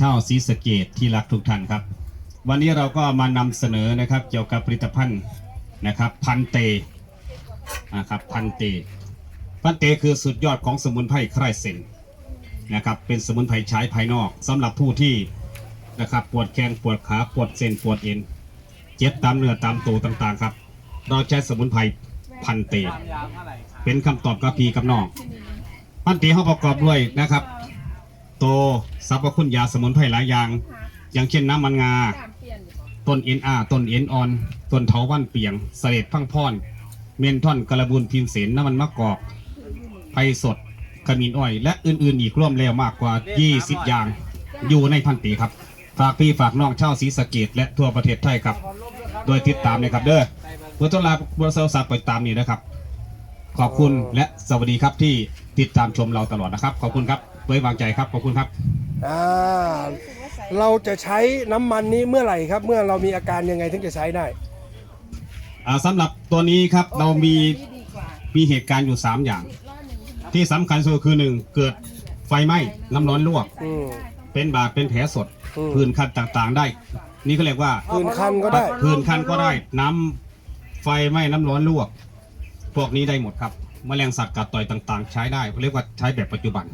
ชาวศรีสะเกดที่รักทุกท่านครับ วันนี้เราก็มานำเสนอนะครับเกี่ยวกับผลิตภัณฑ์นะครับพันเตนะครับพันเต พันเตคือสุดยอดของสมุนไพรไครเซนนะครับเป็นสมุนไพรใช้ภายนอกสำหรับผู้ที่นะครับปวดแขนปวดขาปวดเส้นปวดเอ็นเจ็บตามเนื้อตามตัวต่างๆครับ เราใช้สมุนไพรพันเต เป็นคำตอบกับพีกับน้องพันเตเขาประกอบด้วยนะครับ โตสรรพคุณยาสมุนไพรหลายอย่าง อย่างเช่นน้ำมันงา ต้นเอ็นอาต้นเอ็นออน ต้นเถาวันเปียงเสลดพังพรเมนทอนกระบุนพิมเสนน้ำมันมะกอกไผ่สดขมิ้นอ้อย และอื่นๆ อีกร่วมแล้วมากกว่า 20 อย่าง อยู่ในพันตีครับ ฝากพี่ฝากน้องเช่าวศรีสะเกดและทั่วประเทศไทยครับ โดยติดตามนะครับเด้อเพื่อต้อนรับบัวเซลซับไปตามนี้นะครับ ขอบคุณและสวัสดีครับที่ติดตามชมเราตลอดนะครับ ขอบคุณครับ ไว้วางใจครับขอบคุณครับ อ่าเราจะใช้น้ำมันนี้เมื่อไหร่ครับ เมื่อเรามีอาการยังไงถึงจะใช้ได้ อ่าสำหรับตัวนี้ครับเรามีมีเหตุการณ์อยู่ 3 อย่าง ที่สำคัญสุดคือ1เกิดไฟไหม้น้ำร้อนลวก อืม เป็นบาดเป็นแผลสดอืม ผื่นคันต่างๆได้ นี่ก็เรียกว่าผื่นคันก็ได้ ผื่นคันก็ได้น้ำไฟไหม้น้ำร้อนลวก พวกนี้ได้หมดครับแมลงสัตว์กัดต่อยต่างๆ ใช้ได้เขาเรียกว่าใช้แบบปัจจุบัน